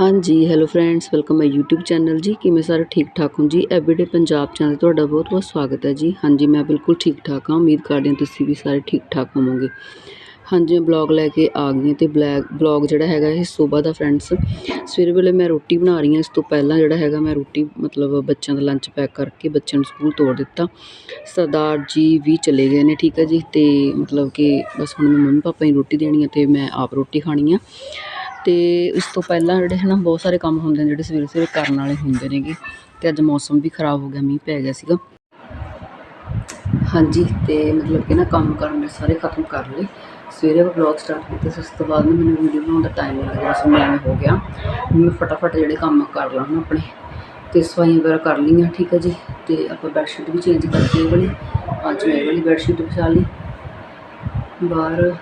ਹਾਂਜੀ hello friends welcome my YouTube channel ਜੀ। ਕਿਵੇਂ ਸਾਰੇ ਠੀਕ ਠਾਕ ਹੋ ਜੀ? ਐਵਰੀਡੇ ਪੰਜਾਬ ਚੈਨਲ ਤੁਹਾਡਾ ਬਹੁਤ ਬਹੁਤ ਸਵਾਗਤ ਹੈ ਜੀ। ਹਾਂਜੀ, ਮੈਂ ਬਿਲਕੁਲ ਠੀਕ ਠਾਕ ਹਾਂ। ਉਮੀਦ ਕਰਦੀ ਹਾਂ ਤੁਸੀਂ ਵੀ ਸਾਰੇ ਠੀਕ ਠਾਕ ਹੋਵੋਗੇ। ਹਾਂਜੀ, ਮੈਂ ਬਲੌਗ ਲੈ ਕੇ ਆ ਗਈ ਹਾਂ ਤੇ ਬਲੈਗ ਬਲੌਗ ਜਿਹੜਾ ਹੈਗਾ ਇਹ ਸਵੇਰ ਦਾ ਫਰੈਂਡਸ ਸਵੇਰੇ ਵੇਲੇ ਮੈਂ ਰੋਟੀ ਬਣਾ ਰਹੀ ਹਾਂ। ਇਸ ਤੋਂ ਪਹਿਲਾਂ ਜਿਹੜਾ ਹੈਗਾ ਮੈਂ ਰੋਟੀ, ਮਤਲਬ ਬੱਚਿਆਂ ਦਾ ਲੰਚ ਪੈਕ ਕਰਕੇ ਬੱਚਿਆਂ ਨੂੰ ਸਕੂਲ ਤੋੜ ਦਿੱਤਾ। ਸਰਦਾਰ ਜੀ ਵੀ ਚਲੇ ਗਏ ਨੇ, ਠੀਕ ਹੈ ਜੀ। ਤੇ ਮਤਲਬ ਕਿ ਬਸ ਹੁਣ ਮੈਂ ਮੰਮੀ ਪਾਪਾ ਨੂੰ ਰੋਟੀ ਦੇਣੀ ਹੈ ਤੇ ਮੈਂ ਆਪ ਰੋਟੀ ਖਾਣੀ ਆ। ਅਤੇ ਇਸ ਤੋਂ ਪਹਿਲਾਂ ਜਿਹੜੇ ਹੈ ਨਾ ਬਹੁਤ ਸਾਰੇ ਕੰਮ ਹੁੰਦੇ ਨੇ ਜਿਹੜੇ ਸਵੇਰੇ ਸਵੇਰੇ ਕਰਨ ਵਾਲੇ ਹੁੰਦੇ ਨੇਗੇ ਅਤੇ ਅੱਜ ਮੌਸਮ ਵੀ ਖਰਾਬ ਹੋ ਗਿਆ, ਮੀਂਹ ਪੈ ਗਿਆ ਸੀਗਾ। ਹਾਂਜੀ ਅਤੇ ਮਤਲਬ ਕਿ ਨਾ ਕੰਮ ਕਰਨ ਮੈਂ ਸਾਰੇ ਖਤਮ ਕਰ ਲਏ। ਸਵੇਰੇ ਉਹ ਵਲੌਗ ਸਟਾਰਟ ਕੀਤਾ ਸੀ, ਉਸ ਤੋਂ ਬਾਅਦ ਨਾ ਮੈਨੂੰ ਵੀਡੀਓ ਬਣਾਉਣ ਦਾ ਟਾਈਮ ਨਹੀਂ ਲੱਗਿਆ ਬਸ ਮੈਂ ਹੋ ਗਿਆ। ਮੈਂ ਫਟਾਫਟ ਜਿਹੜੇ ਕੰਮ ਕਰ ਲਾਂ ਨਾ ਆਪਣੇ। ਤੇ ਸਫਾਈਆਂ ਵਗੈਰਾ ਕਰ ਲਈਆਂ, ਠੀਕ ਹੈ ਜੀ। ਤੇ ਆਪਾਂ ਬੈੱਡਸ਼ੀਟ ਵੀ ਚੇਂਜ ਕਰਕੇ ਇਹ ਵਾਲੀ, ਅੱਜ ਮੈਂ ਇਹ ਵਾਲੀ ਬੈੱਡਸ਼ੀਟ ਵਿਛਾ ਲਈ। ਬਾਹਰ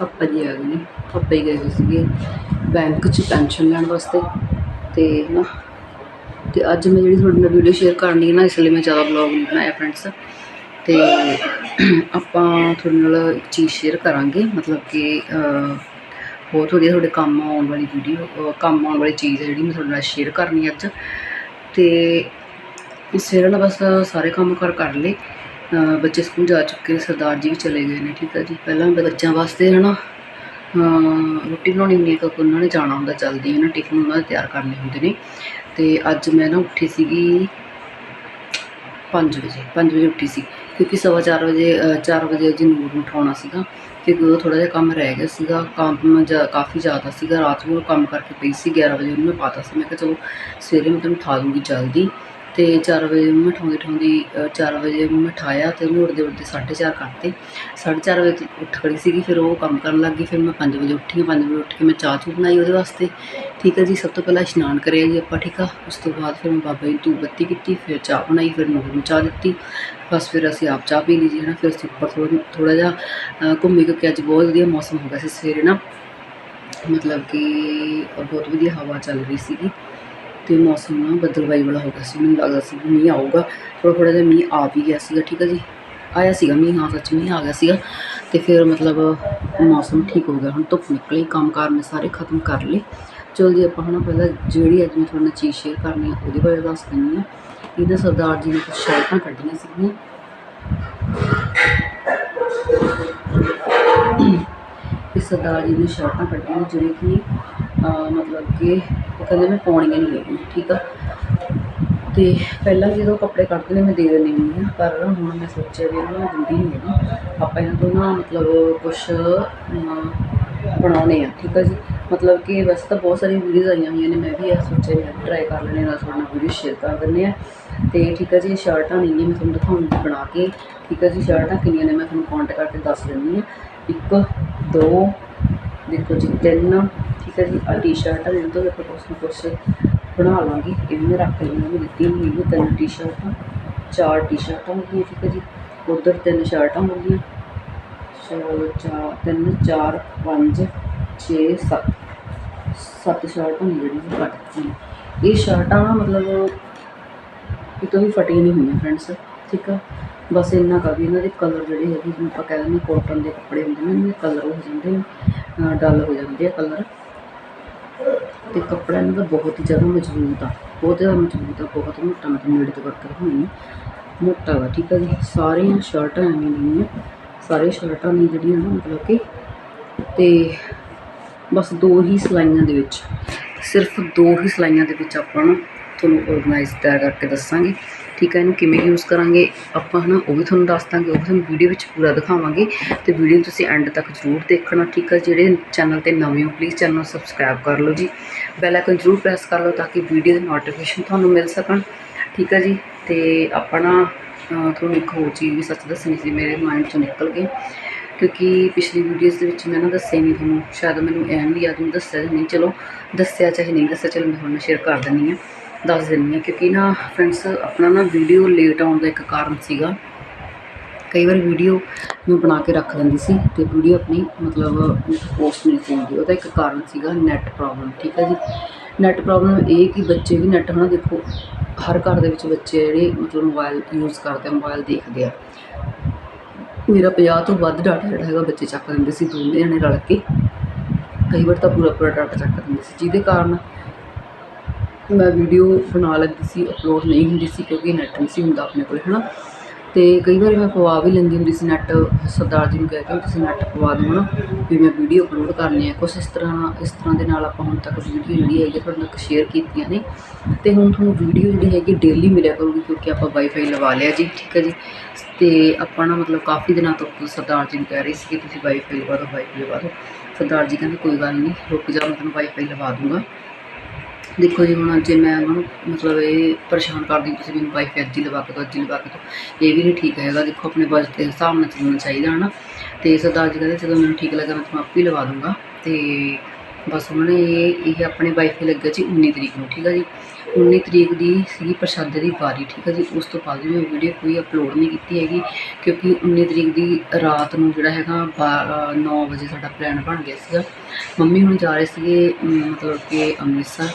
ਪਾਪਾ ਜੀ ਆ ਗਏ ਨੇ, ਪਾਪਾ ਹੀ ਗਏ ਹੋਏ ਸੀਗੇ ਬੈਂਕ 'ਚ ਪੈਨਸ਼ਨ ਲੈਣ ਵਾਸਤੇ ਤੇ ਨਾ, ਤੇ ਅੱਜ ਮੈਂ ਜਿਹੜੀ ਤੁਹਾਡੇ ਨਾਲ ਵੀਡੀਓ ਸ਼ੇਅਰ ਕਰਨੀ ਹੈ ਨਾ, ਇਸ ਲਈ ਮੈਂ ਜ਼ਿਆਦਾ ਬਲੌਗ ਨਹੀਂ ਬਣਾਇਆ ਫਰੈਂਡਸ ਤੇ ਆਪਾਂ ਤੁਹਾਡੇ ਨਾਲ ਇੱਕ ਚੀਜ਼ ਸ਼ੇਅਰ ਕਰਾਂਗੇ, ਮਤਲਬ ਕਿ ਬਹੁਤ ਵਧੀਆ ਤੁਹਾਡੇ ਕੰਮ ਆਉਣ ਵਾਲੀ ਵੀਡੀਓ ਕੰਮ ਆਉਣ ਵਾਲੀ ਚੀਜ਼ ਹੈ ਜਿਹੜੀ ਮੈਂ ਤੁਹਾਡੇ ਨਾਲ ਸ਼ੇਅਰ ਕਰਨੀ ਹੈ ਅੱਜ। ਤੇ ਵੇਲੇ ਨਾ ਬਸ ਸਾਰੇ ਕੰਮ ਕਰ ਕਰ ਲਏ। ਬੱਚੇ ਸਕੂਲ ਜਾ ਚੁੱਕੇ ਨੇ, ਸਰਦਾਰ ਜੀ ਵੀ ਚਲੇ ਗਏ ਨੇ, ਠੀਕ ਹੈ ਜੀ। ਪਹਿਲਾਂ ਬੱਚਿਆਂ ਵਾਸਤੇ ਹੈ ਨਾ ਰੋਟੀ ਬਣਾਉਣੀ ਹੁੰਦੀ ਹੈ ਕਿਉਂਕਿ ਉਹਨਾਂ ਨੇ ਜਾਣਾ ਹੁੰਦਾ ਜਲਦੀ ਹੈ ਨਾ, ਟਿਫਨ ਉਹਨਾਂ ਦੇ ਤਿਆਰ ਕਰਨੇ ਹੁੰਦੇ ਨੇ। ਤੇ ਅੱਜ ਮੈਂ ਨਾ ਉੱਠੀ ਸੀਗੀ 5 ਵਜੇ 5 ਵਜੇ ਉੱਠੀ ਸੀ, ਕਿਉਂਕਿ ਸਵਾ ਚਾਰ ਵਜੇ 4 ਵਜੇ ਜੀ ਨੂਰ ਨੂੰ ਉਠਾਉਣਾ ਸੀਗਾ, ਕਿਉਂਕਿ ਉਹ ਥੋੜਾ ਜਿਹਾ ਕੰਮ ਰਹਿ ਗਿਆ ਸੀਗਾ, ਕੰਮ ਜਿਆ- ਕਾਫੀ ਜ਼ਿਆਦਾ ਸੀਗਾ, ਰਾਤ ਨੂੰ ਉਹ ਕੰਮ ਕਰਕੇ ਪਈ ਸੀ 11 ਵਜੇ ਉਹਨੂੰ ਮੈਂ ਪਾਤਾ ਸੀ। ਮੈਂ ਕਿਹਾ ਚਲੋ ਸਵੇਰੇ ਮੈਂ ਤੁਹਾਨੂੰ ਉਠਾ ਦੂੰਗੀ ਜਲਦੀ। ਤੇ 4 ਵਜੇ ਉਹਨੂੰ ਮੈਂ ਉਠਾਉਂਦੀ ਉਠਾਉਂਦੀ 4 ਵਜੇ ਉਹਨੂੰ ਮੈਂ ਉਠਾਇਆ ਤੇ ਉਹਨੂੰ ਉੱਠਦੇ ਉੱਠਦੇ 4:30 ਕਰਤੇ 4:30 ਵਜੇ ਉੱਠ ਖੜੀ ਸੀਗੀ ਫਿਰ ਉਹ ਕੰਮ ਕਰਨ ਲੱਗ ਗਈ ਫਿਰ ਮੈਂ 5 ਵਜੇ ਉੱਠੀ 5 ਵਜੇ ਉੱਠ ਕੇ ਮੈਂ ਚਾਹ ਚੂ ਬਣਾਈ ਉਹਦੇ ਵਾਸਤੇ। ਠੀਕ ਹੈ ਜੀ ਸਭ ਤੋਂ ਪਹਿਲਾਂ ਇਸ਼ਨਾਨ ਕਰਿਆ ਜੀ ਆਪਾਂ ਠੀਕ ਆ? ਉਸ ਤੋਂ ਬਾਅਦ ਫਿਰ ਮੈਂ ਬਾਬਾ ਜੀ ਨੂੰ ਧੂਪ ਬੱਤੀ ਕੀਤੀ ਫਿਰ ਚਾਹ ਬਣਾਈ ਫਿਰ ਨੂਰ ਨੂੰ ਚਾਹ ਦਿੱਤੀ। ਬਸ ਫਿਰ ਅਸੀਂ ਆਪ ਚਾਹ ਪੀ ਲਈ ਜੀ ਹੈ ਨਾ ਫਿਰ ਅਸੀਂ ਉੱਪਰ ਥੋੜ੍ਹਾ ਥੋੜ੍ਹਾ ਜਿਹਾ ਅ, ਘੁੰਮੇ ਕਿਉਂਕਿ ਅੱਜ ਬਹੁਤ ਵਧੀਆ ਮੌਸਮ ਹੋ ਗਿਆ ਸੀ ਸਵੇਰੇ ਨਾ। ਮਤਲਬ ਕਿ ਬਹੁਤ ਵਧੀਆ ਹਵਾ ਚੱਲ ਰਹੀ ਸੀਗੀ। ਤੇ ਮੌਸਮ ਨਾ ਬੱਦਲਵਾਈ ਵਾਲਾ ਹੋ ਗਿਆ ਸੀ। ਮੈਨੂੰ ਲੱਗਦਾ ਸੀ ਵੀ ਮੀਂਹ ਆਊਗਾ। ਥੋੜ੍ਹਾ ਥੋੜ੍ਹਾ ਜਿਹਾ ਮੀਂਹ ਆ ਵੀ ਗਿਆ ਸੀਗਾ, ਠੀਕ ਹੈ ਜੀ? ਆਇਆ ਸੀਗਾ ਮੀਂਹ, ਹਾਂ ਸੱਚ ਮੀਂਹ ਆ ਗਿਆ ਸੀਗਾ। ਤੇ ਫਿਰ ਮਤਲਬ ਮੌਸਮ ਠੀਕ ਹੋ ਗਿਆ। ਹੁਣ ਧੁੱਪ ਨਿਕਲੀ, ਕੰਮ ਕਾਰ ਮੈਂ ਸਾਰੇ ਖਤਮ ਕਰ ਲਏ। ਚਲੋ ਜੀ, ਆਪਾਂ ਹੁਣ ਪਹਿਲਾਂ ਜਿਹੜੀ ਅੱਜ ਮੈਂ ਤੁਹਾਡੇ ਨਾਲ ਚੀਜ਼ ਸ਼ੇਅਰ ਕਰਨੀ ਆ, ਉਹਦੇ ਬਾਰੇ ਦੱਸ ਦਿੰਦੀ ਹਾਂ ਇਹਦਾ ਸਰਦਾਰ ਜੀ ਨੇ ਕੁਝ ਸ਼ਰਟਾਂ ਕੱਢੀਆਂ ਸੀਗੀਆਂ। ਤੇ ਸਰਦਾਰ ਜੀ ਨੇ ਸ਼ਰਟਾਂ ਕੱਢੀਆਂ ਜਿਹੜੇ ਕਿ ਮਤਲਬ ਕਿ ਉਹ ਕਹਿੰਦੇ ਮੈਂ ਪਾਉਣੀਆਂ ਨਹੀਂ ਹੈਗੀਆਂ ਠੀਕ ਆ? ਤੇ ਪਹਿਲਾਂ ਜਦੋਂ ਕੱਪੜੇ ਕੱਢਦੇ ਨੇ ਮੈਂ ਦੇ ਦਿੰਦੀ ਹੁੰਦੀ ਹਾਂ ਪਰ ਹੁਣ ਮੈਂ ਸੋਚਿਆ ਵੀ ਇਹਨਾਂ ਨੂੰ ਦਿੰਦੀ ਨਹੀਂ ਹੈਗੀ। ਆਪਾਂ ਇਹਨਾਂ ਤੋਂ ਨਾ ਮਤਲਬ ਕੁਛ ਅਮ, ਬਣਾਉਣੇ ਆ ਠੀਕ ਆ ਜੀ? ਮਤਲਬ ਕਿ ਵੈਸੇ ਤਾਂ ਬਹੁਤ ਸਾਰੀਆਂ ਵੀਡੀਓਜ਼ ਆਈਆਂ ਹੋਈਆਂ ਨੇ ਮੈਂ ਵੀ ਇਹ ਸੋਚਿਆ ਵੀ ਟਰਾਈ ਕਰ ਲੈਣੇ ਨਾਲ ਤੁਹਾਡੇ ਨਾਲ ਵੀਡੀਓ ਸ਼ੇਅਰ ਕਰ ਦਿੰਦੇ ਆ। ਤੇ ਠੀਕ ਆ ਜੀ ਇਹ ਸ਼ਰਟਾਂ ਨਹੀਂ ਨੇ ਮੈਂ ਤੁਹਾਨੂੰ ਦਿਖਾਉਂਗੀ ਬਣਾ ਕੇ ਠੀਕ ਆ ਜੀ? ਸ਼ਰਟਾਂ ਕਿੰਨੀਆਂ ਨੇ ਮੈਂ ਤੁਹਾਨੂੰ ਕਾਊਂਟ ਕਰਕੇ ਦੱਸ ਦਿੰਦੀ ਆ। ਇੱਕ ਦੋ ਦੇਖੋ ਜੀ ਤਿੰਨ ਠੀਕ ਜੀ ਆ ਟੀ-ਸ਼ਰਟ ਆ ਇਹਨਾਂ ਤੋਂ ਆਪਾਂ ਕੁਛ ਨਾ ਕੁਛ ਬਣਾ ਲਾਂਗੇ। ਇਹ ਵੀ ਮੈਂ ਰੱਖ ਲਈਆਂ ਮੈਂ ਦਿੱਤੀਆਂ ਨਹੀਂ ਹੈਗੀਆਂ ਤਿੰਨ ਟੀ-ਸ਼ਰਟਾਂ ਚਾਰ ਟੀ-ਸ਼ਰਟਾਂ ਹੋ ਗਈਆਂ ਠੀਕ ਹੈ ਜੀ। ਉਧਰ ਤਿੰਨ ਸ਼ਰਟਾਂ ਹੋ ਗਈਆਂ ਚਲੋ ਚਾਰ, ਤਿੰਨ, ਚਾਰ, ਪੰਜ, ਛੇ, ਸੱਤ ਸੱਤ ਸ਼ਰਟਾਂ ਨੇ ਜਿਹੜੀ ਮੈਂ ਕੱਟ ਦਿੱਤੀਆਂ। ਇਹ ਸ਼ਰਟਾਂ ਨਾ ਮਤਲਬ ਕਿਤੋਂ ਵੀ ਫਟੀਆਂ ਨਹੀਂ ਹੋਈਆਂ ਫਰੈਂਡਸ ਠੀਕ ਆ? ਬਸ ਇੰਨਾ ਕਰ ਵੀ ਇਹਨਾਂ ਦੇ ਕਲਰ ਜਿਹੜੇ ਹੈਗੇ, ਜਿਵੇਂ ਆਪਾਂ ਕਹਿੰਦੇ ਨੇ ਕੋਟਨ ਦੇ ਕੱਪੜੇ ਹੁੰਦੇ ਨੇ, ਇਹਨਾਂ ਦੇ ਕਲਰ ਹੋ ਜਾਂਦੇ ਨੇ ਡਲ ਹੋ ਜਾਂਦੇ ਆ ਕਲਰ ਅਤੇ ਕੱਪੜਾ ਇਹਨਾਂ ਦਾ ਬਹੁਤ ਹੀ ਜ਼ਿਆਦਾ ਮਜ਼ਬੂਤ ਆ। ਬਹੁਤ ਜ਼ਿਆਦਾ ਮਜ਼ਬੂਤ ਆ, ਬਹੁਤ ਮੋਟਾ, ਮਤਲਬ ਨੇੜੇ ਤੋਂ ਕਰਕੇ ਦਿਖਾਉਣੀ ਮੋਟਾ ਵਾ, ਠੀਕ ਆ ਜੀ। ਸਾਰੀਆਂ ਸ਼ਰਟਾਂ ਐਵੇਂ ਨਹੀਂ ਸਾਰੇ ਸ਼ਰਟਾਂ ਨੇ ਜਿਹੜੀਆਂ ਨਾ, ਮਤਲਬ ਕਿ ਤੇ ਬਸ ਦੋ ਹੀ ਸਿਲਾਈਆਂ ਦੇ ਵਿੱਚ, ਸਿਰਫ ਦੋ ਹੀ ਸਿਲਾਈਆਂ ਦੇ ਵਿੱਚ ਆਪਾਂ ਨਾ ਤੁਹਾਨੂੰ ਆਰਗੇਨਾਈਜ਼ ਤਿਆਰ ਕਰਕੇ ਦੱਸਾਂਗੇ। ਠੀਕ ਹੈ ਇਹਨੂੰ ਕਿਵੇਂ ਯੂਜ਼ ਕਰਾਂਗੇ, ਆਪਾਂ ਹਨਾ ਉਹ ਵੀ ਤੁਹਾਨੂੰ ਦੱਸ ਦਾਂਗੇ, ਉਹ ਵੀ ਤੁਹਾਨੂੰ ਵੀਡੀਓ ਵਿੱਚ ਪੂਰਾ ਦਿਖਾਵਾਂਗੇ। ਤੇ ਵੀਡੀਓ ਨੂੰ ਤੁਸੀਂ ਐਂਡ ਤੱਕ ਜ਼ਰੂਰ ਦੇਖਣਾ, ਠੀਕ ਹੈ? ਜਿਹੜੇ ਚੈਨਲ ਤੇ ਨਵੇਂ ਹੋ ਪਲੀਜ਼ ਚੈਨਲ ਨੂੰ ਸਬਸਕ੍ਰਾਈਬ ਕਰ ਲਓ ਜੀ। ਬੈਲ ਆਈਕਨ ਜ਼ਰੂਰ ਪ੍ਰੈਸ ਕਰ ਲਓ ਤਾਂ ਕਿ ਵੀਡੀਓ ਦੇ ਨੋਟੀਫਿਕੇਸ਼ਨ ਤੁਹਾਨੂੰ ਮਿਲ ਸਕਣ, ਠੀਕ ਹੈ ਜੀ? ਤੇ ਆਪਣਾ ਤੁਹਾਨੂੰ ਇੱਕ ਹੋਰ ਚੀਜ਼ ਵੀ ਸੱਚ ਦੱਸਣੀ ਸੀ, ਮੇਰੇ ਮਾਈਂਡ ਚੋਂ ਨਿਕਲ ਗਈ। ਕਿਉਂਕਿ ਪਿਛਲੀ ਵੀਡੀਓਜ਼ ਦੇ ਵਿੱਚ ਮੈਂ ਨਾ ਦੱਸਿਆ ਨਹੀਂ ਤੁਹਾਨੂੰ, ਸ਼ਾਇਦ ਮੈਨੂੰ ਐਨ ਵੀ ਯਾਦ ਨਹੀਂ ਦੱਸਿਆ ਨਹੀਂ, ਚਲੋ, ਦੱਸਿਆ ਚਾਹੇ ਨਹੀਂ ਦੱਸਿਆ, ਚਲੋ ਮੈਂ ਤੁਹਾਨੂੰ ਸ਼ੇਅਰ ਕਰ ਦਿੰਦੀ ਹਾਂ। ਦੱਸ ਦਿੰਦੀ ਹਾਂ ਕਿਉਂਕਿ ਨਾ ਫਰੈਂਡਸ ਆਪਣਾ ਨਾ ਵੀਡੀਓ ਲੇਟ ਆਉਣ ਦਾ ਇੱਕ ਕਾਰਨ ਸੀਗਾ। ਕਈ ਵਾਰ ਵੀਡੀਓ ਮੈਂ ਬਣਾ ਕੇ ਰੱਖ ਲੈਂਦੀ ਸੀ ਤੇ ਵੀਡੀਓ ਆਪਣੀ ਮਤਲਬ ਪੋਸਟ ਨਹੀਂ ਸੀ ਹੁੰਦੀ ਉਹਦਾ ਇੱਕ ਕਾਰਨ ਸੀਗਾ ਨੈਟ ਪ੍ਰੋਬਲਮ ਠੀਕ ਹੈ ਜੀ? ਨੈਟ ਪ੍ਰੋਬਲਮ ਇਹ ਕਿ ਬੱਚੇ ਵੀ ਨੈਟ ਹਨਾ ਦੇਖੋ, ਹਰ ਘਰ ਦੇ ਵਿੱਚ ਬੱਚੇ ਜਿਹੜੇ ਮਤਲਬ ਮੋਬਾਈਲ ਯੂਜ਼ ਕਰਦੇ ਆ ਮੋਬਾਈਲ ਦੇਖਦੇ ਆ। ਮੇਰਾ 50 ਤੋਂ ਵੱਧ ਡਾਟਾ ਜਿਹੜਾ ਹੈਗਾ ਬੱਚੇ ਚੱਕ ਲੈਂਦੇ ਸੀ, ਦੋਨੇ ਜਣੇ ਰਲ ਕੇ। ਕਈ ਵਾਰ ਤਾਂ ਪੂਰਾ ਪੂਰਾ ਡਾਟਾ ਚੱਕ ਦਿੰਦੀ ਸੀ, ਜਿਹਦੇ ਕਾਰਨ ਮੈਂ ਵੀਡੀਓ ਬਣਾ ਲੈਂਦੀ ਸੀ ਅਪਲੋਡ ਨਹੀਂ ਹੁੰਦੀ ਸੀ ਕਿਉਂਕਿ ਨੈੱਟ ਨਹੀਂ ਸੀ ਹੁੰਦਾ ਆਪਣੇ ਕੋਲ ਹੈ ਨਾ ਅਤੇ ਕਈ ਵਾਰੀ ਮੈਂ ਪਵਾ ਵੀ ਲੈਂਦੀ ਹੁੰਦੀ ਸੀ ਨੈੱਟ ਸਰਦਾਰ ਜੀ ਨੂੰ ਕਹਿ ਕੇ ਤੁਸੀਂ ਨੈੱਟ ਪਵਾ ਦਿਓ ਨਾ ਵੀ ਮੈਂ ਵੀਡੀਓ ਅਪਲੋਡ ਕਰਨੀ ਹੈ ਕੁਛ ਇਸ ਤਰ੍ਹਾਂ ਇਸ ਤਰ੍ਹਾਂ ਦੇ ਨਾਲ ਆਪਾਂ ਹੁਣ ਤੱਕ ਵੀਡੀਓ ਜਿਹੜੀ ਹੈਗੀ ਤੁਹਾਡੇ ਨਾਲ ਸ਼ੇਅਰ ਕੀਤੀਆਂ ਨੇ। ਅਤੇ ਹੁਣ ਤੁਹਾਨੂੰ ਵੀਡੀਓ ਜਿਹੜੀ ਹੈਗੀ ਡੇਲੀ ਮਿਲਿਆ ਕਰੂਗੀ ਕਿਉਂਕਿ ਆਪਾਂ ਵਾਈਫਾਈ ਲਵਾ ਲਿਆ ਜੀ, ਠੀਕ ਹੈ ਜੀ? ਅਤੇ ਆਪਾਂ ਨਾ ਮਤਲਬ ਕਾਫੀ ਦਿਨਾਂ ਤੋਂ ਸਰਦਾਰ ਜੀ ਨੂੰ ਕਹਿ ਰਹੀ ਸੀ ਕਿ ਤੁਸੀਂ ਵਾਈਫਾਈ ਲਵਾ ਦਿਓ ਵਾਈਫਾਈ ਲਵਾ ਦਿਓ। ਸਰਦਾਰ ਜੀ ਕਹਿੰਦੇ ਕੋਈ ਗੱਲ ਨਹੀਂ, ਰੁਕ ਜਾ, ਮੈਂ ਤੁਹਾਨੂੰ ਵਾਈਫਾਈ ਲਵਾ ਦੂੰਗਾ। ਦੇਖੋ ਜੀ ਹੁਣ ਜੇ ਮੈਂ ਉਹਨਾਂ ਨੂੰ ਮਤਲਬ ਇਹ ਪਰੇਸ਼ਾਨ ਕਰਦੀ ਤੁਸੀਂ ਮੈਨੂੰ ਵਾਈਫਾਈ ਅੱਜ ਹੀ ਲਵਾ ਕੇ ਦਿਓ ਅੱਜ ਹੀ ਲਵਾ ਕੇ ਦਿਓ ਇਹ ਵੀ ਨਹੀਂ ਠੀਕ ਹੈਗਾ। ਦੇਖੋ ਆਪਣੇ ਬਜਟ ਦੇ ਹਿਸਾਬ ਨਾਲ ਚੱਲਣਾ ਚਾਹੀਦਾ ਹੈ ਨਾ ਅਤੇ ਸਰਦਾਰ ਜੀ ਕਹਿੰਦੇ ਜਦੋਂ ਮੈਨੂੰ ਠੀਕ ਲੱਗਾ, ਮੈਂ ਤੁਹਾਨੂੰ ਆਪੇ ਹੀ ਲਵਾ ਦੂੰਗਾ। ਅਤੇ ਬਸ ਉਹਨਾਂ ਨੇ ਇਹ ਇਹ ਆਪਣੇ ਵਾਈਫਾਈ ਲੱਗਿਆ ਜੀ 19 ਤਰੀਕ ਨੂੰ, ਠੀਕ ਆ ਜੀ। 19 ਤਰੀਕ ਦੀ ਸੀਗੀ ਪ੍ਰਸ਼ਾਦੇ ਦੀ ਵਾਰੀ, ਠੀਕ ਹੈ ਜੀ। ਉਸ ਤੋਂ ਬਾਅਦ ਵੀ ਮੈਂ ਵੀਡੀਓ ਕੋਈ ਅਪਲੋਡ ਨਹੀਂ ਕੀਤੀ ਹੈਗੀ, ਕਿਉਂਕਿ 19 ਤਰੀਕ ਦੀ ਰਾਤ ਨੂੰ ਜਿਹੜਾ ਹੈਗਾ 9 ਵਜੇ ਸਾਡਾ ਪਲਾਨ ਬਣ ਗਿਆ ਸੀਗਾ। ਮੰਮੀ ਹੁਣ ਜਾ ਰਹੇ ਸੀਗੇ ਮਤਲਬ ਕਿ ਅੰਮ੍ਰਿਤਸਰ।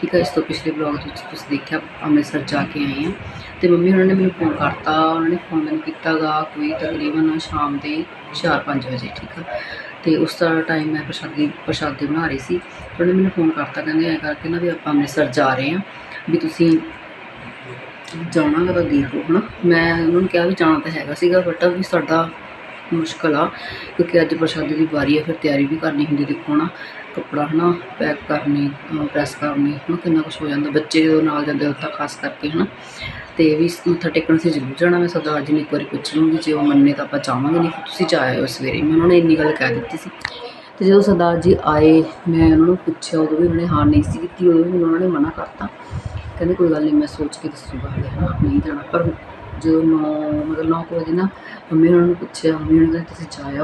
ਠੀਕ ਹੈ, ਇਸ ਤੋਂ ਪਿਛਲੇ ਬਲੌਗ ਵਿੱਚ ਤੁਸੀਂ ਦੇਖਿਆ, ਅੰਮ੍ਰਿਤਸਰ ਜਾ ਕੇ ਆਏ ਹਾਂ। ਤੇ ਮੰਮੀ ਉਹਨਾਂ ਨੇ ਮੈਨੂੰ ਫੋਨ ਕਰਤਾ, ਉਹਨਾਂ ਨੇ ਫੋਨ ਮੈਨੂੰ ਕੀਤਾਗਾ, ਕੋਈ ਤਕਰੀਬਨ ਸ਼ਾਮ ਦੇ 4-5 ਵਜੇ, ਠੀਕ ਆ। ਤੇ ਉਸ ਦਾ ਟਾਈਮ ਮੈਂ ਪ੍ਰਸ਼ਾਦੀ, ਪ੍ਰਸ਼ਾਦੇ ਬਣਾ ਰਹੀ ਸੀ ਉਹਨਾਂ ਨੇ ਮੈਨੂੰ ਫੋਨ ਕਰਤਾ, ਕਹਿੰਦੇ ਐਂ ਕਰਕੇ ਨਾ ਵੀ ਆਪਾਂ ਅੰਮ੍ਰਿਤਸਰ ਜਾ ਰਹੇ ਹਾਂ, ਵੀ ਤੁਸੀਂ ਜਾਣਾ ਗਾ ਤਾਂ ਦੇਖ ਲਓ, ਹਨਾ। ਮੈਂ ਉਹਨਾਂ ਨੂੰ ਕਿਹਾ ਵੀ ਜਾਣਾ ਤਾਂ ਹੈਗਾ ਸੀਗਾ ਬਟ ਵੀ ਸਾਡਾ ਮੁਸ਼ਕਲ ਆ, ਕਿਉਂਕਿ ਅੱਜ ਪ੍ਰਸ਼ਾਦੇ ਦੀ ਵਾਰੀ ਆ, ਫਿਰ ਤਿਆਰੀ ਵੀ ਕਰਨੀ ਹੁੰਦੀ ਦੇਖੋ ਨਾ ਕੱਪੜਾ, ਹਨਾ ਪੈਕ ਕਰਨੀ ਪ੍ਰੈਸ ਕਰਨੀ, ਹਨਾ, ਕਿੰਨਾ ਕੁਝ ਹੋ ਜਾਂਦਾ, ਬੱਚੇ ਜਦੋਂ ਨਾਲ ਜਾਂਦੇ ਉੱਥੇ ਖਾਸ ਕਰਕੇ, ਹਨਾ। ਤੇ ਵੀ ਮੱਥਾ ਟੇਕਣ ਸੀ ਜ਼ਰੂਰ ਜਾਣਾ ਮੈਂ ਸਰਦਾਰ ਜੀ ਨੂੰ ਇੱਕ ਵਾਰੀ ਪੁੱਛ ਲੂੰਗੀ ਜੇ ਉਹ ਮੰਨੇ ਤਾਂ ਆਪਾਂ ਚਾਹਾਂਗੇ ਨਹੀਂ ਤੁਸੀਂ ਜਾ ਆਇਓ ਸਵੇਰੇ ਮੈਂ ਉਹਨਾਂ ਨੇ ਇੰਨੀ ਗੱਲ ਕਹਿ ਦਿੱਤੀ ਸੀ। ਤੇ ਜਦੋਂ ਸਰਦਾਰ ਜੀ ਆਏ, ਮੈਂ ਉਹਨਾਂ ਨੂੰ ਪੁੱਛਿਆ, ਉਦੋਂ ਵੀ ਉਹਨਾਂ ਨੇ ਹਾਂ ਨਹੀਂ ਸੀ ਕੀਤੀ, ਉਦੋਂ ਵੀ ਮੈਨੂੰ ਉਹਨਾਂ ਨੇ ਮਨਾ ਕਰਤਾ। ਕਹਿੰਦੇ ਕੋਈ ਗੱਲ ਨਹੀਂ, ਮੈਂ ਸੋਚ ਕੇ ਦੱਸੂਗਾ ਹਲੇ ਹਨਾ, ਨਹੀਂ ਜਾਣਾ। ਪਰ ਜਦੋਂ ਨੌ, ਮਤਲਬ ਨੌ ਕੁ ਵਜੇ ਨਾ, ਮੰਮੀ ਉਹਨਾਂ ਨੂੰ ਪੁੱਛਿਆ, ਮੰਮੀ ਉਹਨਾਂ ਕਹਿੰਦੇ ਤੁਸੀਂ ਜਾ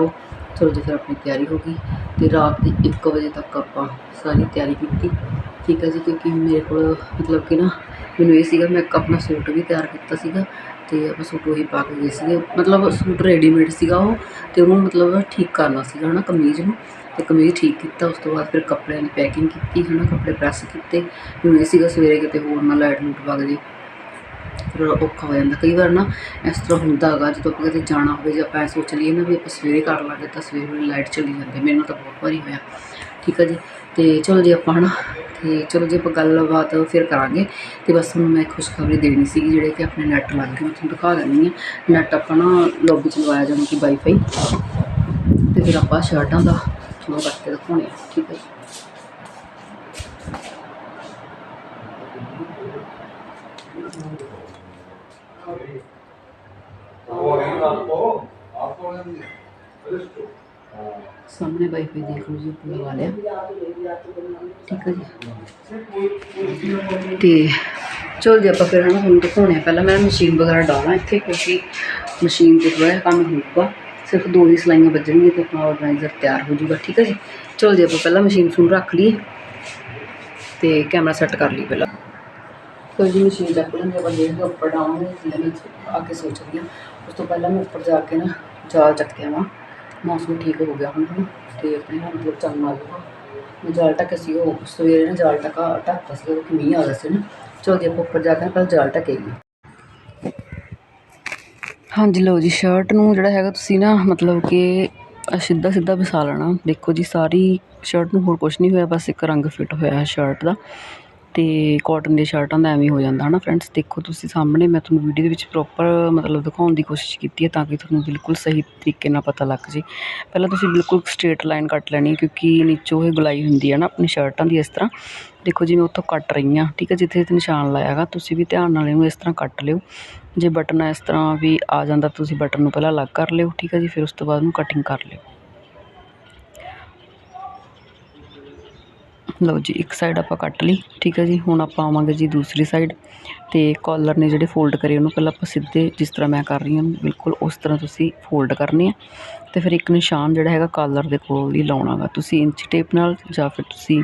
ਆਓ ਚਲੋ ਜੀ ਫਿਰ ਆਪਣੀ ਤਿਆਰੀ ਹੋ ਗਈ ਅਤੇ ਰਾਤ ਦੀ ਇੱਕ ਵਜੇ ਤੱਕ ਆਪਾਂ ਸਾਰੀ ਤਿਆਰੀ ਕੀਤੀ। ਠੀਕ ਹੈ ਜੀ, ਕਿਉਂਕਿ ਮੇਰੇ ਕੋਲ ਮਤਲਬ ਕਿ ਨਾ ਮੈਨੂੰ ਇਹ ਸੀਗਾ, ਮੈਂ ਇੱਕ ਆਪਣਾ ਸੂਟ ਵੀ ਤਿਆਰ ਕੀਤਾ ਸੀਗਾ ਅਤੇ ਆਪਾਂ ਸੂਟ ਉਹੀ ਪਾ ਕੇ ਗਏ ਸੀਗੇ। ਮਤਲਬ ਸੂਟ ਰੈਡੀਮੇਡ ਸੀਗਾ ਉਹ ਅਤੇ ਉਹਨੂੰ ਮਤਲਬ ਠੀਕ ਕਰਨਾ ਸੀਗਾ ਹੈ ਨਾ ਕਮੀਜ਼ ਨੂੰ ਅਤੇ ਕਮੀਜ਼ ਠੀਕ ਕੀਤਾ, ਉਸ ਤੋਂ ਬਾਅਦ ਫਿਰ ਕੱਪੜਿਆਂ ਦੀ ਪੈਕਿੰਗ ਕੀਤੀ ਹੈ ਨਾ ਕੱਪੜੇ ਪ੍ਰੈਸ ਕੀਤੇ। ਮੈਨੂੰ ਇਹ ਸੀਗਾ ਸਵੇਰੇ ਕਿਤੇ ਹੋਰ ਨਾ ਲਾਈਟ ਲੂਟ ਵਗ ਜੇ ਫਿਰ ਔਖਾ ਹੋ ਜਾਂਦਾ। ਕਈ ਵਾਰ ਨਾ ਇਸ ਤਰ੍ਹਾਂ ਹੁੰਦਾ ਹੈਗਾ, ਜਦੋਂ ਆਪਾਂ ਕਿਤੇ ਜਾਣਾ ਹੋਵੇ ਜੇ ਆਪਾਂ ਐਂ ਸੋਚ ਲਈਏ ਨਾ ਵੀ ਆਪਾਂ ਸਵੇਰੇ ਕਰ ਲਾਂਗੇ ਤਾਂ ਸਵੇਰੇ ਵੇਲੇ ਲਾਈਟ ਚਲੀ ਜਾਂਦੀ ਮੈਨੂੰ ਤਾਂ ਬਹੁਤ ਵਾਰੀ ਹੋਇਆ। ਠੀਕ ਹੈ ਜੀ? ਤੇ ਚਲੋ ਜੀ ਆਪਾਂ ਹਨਾ, ਤੇ ਚਲੋ ਜੀ ਆਪਾਂ ਗੱਲਬਾਤ ਫਿਰ ਕਰਾਂਗੇ। ਤੇ ਬਸ ਤੁਹਾਨੂੰ ਮੈਂ ਖੁਸ਼ਖਬਰੀ ਦੇਣੀ ਸੀਗੀ ਜਿਹੜੇ ਕਿ ਆਪਣੇ ਨੈਟ ਲੱਗ ਗਏ ਮੈਂ ਤੁਹਾਨੂੰ ਦਿਖਾ ਦਿੰਦੀ ਹਾਂ। ਨੈਟ ਆਪਾਂ ਨਾ ਲੌਬੀ ਚ ਲਵਾਇਆ ਜਾਣਾ ਕਿ ਵਾਈਫਾਈ ਤੇ ਫਿਰ ਆਪਾਂ ਸ਼ਰਟਾਂ ਦਾ ਉਹ ਕਰਕੇ ਦਿਖਾਉਣੇ ਆ ਠੀਕ ਹੈ ਜੀ ਸਾਹਮਣੇ ਵਾਈਫਾਈ ਦੇਖ ਲਓ ਜੀ ਆਪਾਂ ਲਗਾ ਲਿਆ ਠੀਕ ਹੈ ਜੀ ਤੇ ਚਲੋ ਜੀ ਆਪਾਂ ਫਿਰ ਹਨਾ ਹੁਣ ਦਿਖਾਉਣੇ ਆ ਪਹਿਲਾਂ ਮੈਂ ਮਸ਼ੀਨ ਵਗੈਰਾ ਡਾਲਾਂ ਇੱਥੇ ਕਿਉਂਕਿ ਮਸ਼ੀਨ ਤੇ ਥੋੜ੍ਹਾ ਜਿਹਾ ਕੰਮ ਹੋਊਗਾ ਸਿਰਫ ਦੋ ਹੀ ਸਲਾਈਆਂ ਵੱਜਣਗੀਆਂ ਤੇ ਆਪਣਾ ਆਰਗੇਨਾਈਜ਼ਰ ਤਿਆਰ ਹੋ ਜਾਊਗਾ ਠੀਕ ਹੈ ਜੀ ਚਲੋ ਜੀ ਆਪਾਂ ਪਹਿਲਾਂ ਮਸ਼ੀਨ ਸੁਣ ਰੱਖ ਲਈਏ ਤੇ ਕੈਮਰਾ ਸੈੱਟ ਕਰ ਲਈ ਪਹਿਲਾਂ ਫਿਰ ਜੀ ਮਸ਼ੀਨ ਚੱਕ ਲੈਂਦੇ ਆਪਾਂ ਦੇਖਦੇ ਹਾਂ ਉੱਪਰ ਡਾਊਨ ਦੇ ਵਿੱਚ ਆ ਕੇ ਸੋਚਦੀ ਹਾਂ ਉਸ ਤੋਂ ਪਹਿਲਾਂ ਮੈਂ ਉੱਪਰ ਜਾ ਕੇ ਨਾ ਜਾਲ ਚੱਕਿਆ ਵਾ ਮੌਸਮ ਠੀਕ ਹੋ ਗਿਆ ਹੁਣ ਤੇ। ਆਪਣੇ ਨਾਲ ਮਤਲਬ ਚੱਲਣ ਲੱਗ ਗਿਆ ਮੈਂ ਜਾਲ ਟੱਕ ਸੀ ਉਹ, ਸਵੇਰੇ ਨਾ ਜਾਲ ਟੱਕਾ ਢੱਕਤਾ ਸੀ, ਉਹ ਮੀਂਹ ਆ ਗਿਆ ਸੀ ਨਾ। ਚਲੋ ਜੀ ਆਪਾਂ ਉੱਪਰ ਜਾ ਕੇ ਪਹਿਲਾਂ ਜਾਲ ਟੱਕੇਗੀ ਹਾਂਜੀ, ਲਓ ਜੀ ਸ਼ਰਟ ਨੂੰ ਜਿਹੜਾ ਹੈਗਾ ਤੁਸੀਂ ਨਾ ਮਤਲਬ ਕਿ ਸਿੱਧਾ ਸਿੱਧਾ ਵਿਸਾ ਲੈਣਾ। ਦੇਖੋ ਜੀ, ਸਾਰੀ ਸ਼ਰਟ ਨੂੰ ਹੋਰ ਕੁਛ ਨਹੀਂ ਹੋਇਆ, ਬਸ ਇੱਕ ਰੰਗ ਫਿੱਟ ਹੋਇਆ ਹੈ ਸ਼ਰਟ ਦਾ। ਅਤੇ ਕੋਟਨ ਦੀਆਂ ਸ਼ਰਟਾਂ ਦਾ ਐਵੇਂ ਹੋ ਜਾਂਦਾ ਹੈ ਨਾ ਫਰੈਂਡਸ ਦੇਖੋ ਤੁਸੀਂ ਸਾਹਮਣੇ ਮੈਂ ਤੁਹਾਨੂੰ ਵੀਡੀਓ ਦੇ ਵਿੱਚ ਪ੍ਰੋਪਰ ਮਤਲਬ ਦਿਖਾਉਣ ਦੀ ਕੋਸ਼ਿਸ਼ ਕੀਤੀ ਹੈ ਤਾਂ ਕਿ ਤੁਹਾਨੂੰ ਬਿਲਕੁਲ ਸਹੀ ਤਰੀਕੇ ਨਾਲ ਪਤਾ ਲੱਗ ਜੇ। ਪਹਿਲਾਂ ਤੁਸੀਂ ਬਿਲਕੁਲ ਸਟ੍ਰੇਟ ਲਾਈਨ ਕੱਟ ਲੈਣੀ ਕਿਉਂਕਿ ਨੀਚੋਂ ਇਹ ਗੁਲਾਈ ਹੁੰਦੀ ਹੈ ਨਾ ਆਪਣੀ ਸ਼ਰਟਾਂ ਦੀ ਇਸ ਤਰ੍ਹਾਂ। ਦੇਖੋ ਜੀ ਮੈਂ ਉੱਥੋਂ ਕੱਟ ਰਹੀ ਹਾਂ ਠੀਕ ਹੈ, ਜਿੱਥੇ ਜਿੱਥੇ ਨਿਸ਼ਾਨ ਲਾਇਆ ਹੈਗਾ, ਤੁਸੀਂ ਵੀ ਧਿਆਨ ਨਾਲ ਇਹਨੂੰ ਇਸ ਤਰ੍ਹਾਂ ਕੱਟ ਲਿਓ। ਜੇ ਬਟਨ ਇਸ ਤਰ੍ਹਾਂ ਵੀ ਆ ਜਾਂਦਾ, ਤੁਸੀਂ ਬਟਨ ਨੂੰ ਪਹਿਲਾਂ ਅਲੱਗ ਕਰ ਲਿਓ, ਠੀਕ ਹੈ ਜੀ, ਫਿਰ ਉਸ ਤੋਂ ਬਾਅਦ ਉਹਨੂੰ ਕਟਿੰਗ ਕਰ ਲਿਓ। ਲਓ ਜੀ, ਇੱਕ ਸਾਈਡ ਆਪਾਂ ਕੱਟ ਲਈ, ਠੀਕ ਹੈ ਜੀ। ਹੁਣ ਆਪਾਂ ਆਵਾਂਗੇ ਜੀ ਦੂਸਰੀ ਸਾਈਡ ਤੇ ਕਾਲਰ ਨੇ ਜਿਹੜੇ ਫੋਲਡ ਕਰੇ, ਉਹਨੂੰ ਪਹਿਲਾਂ ਆਪਾਂ ਸਿੱਧੇ ਜਿਸ ਤਰ੍ਹਾਂ ਮੈਂ ਕਰ ਰਹੀ ਹਾਂ, ਬਿਲਕੁਲ ਉਸ ਤਰ੍ਹਾਂ ਤੁਸੀਂ ਫੋਲਡ ਕਰਨੇ ਆ ਤੇ ਫਿਰ ਇੱਕ ਨਿਸ਼ਾਨ ਜਿਹੜਾ ਹੈਗਾ ਕਾਲਰ ਦੇ ਕੋਲ ਹੀ ਲਾਉਣਾਗਾ ਤੁਸੀਂ ਇੰਚ ਟੇਪ ਨਾਲ ਜਾਂ ਫਿਰ ਤੁਸੀਂ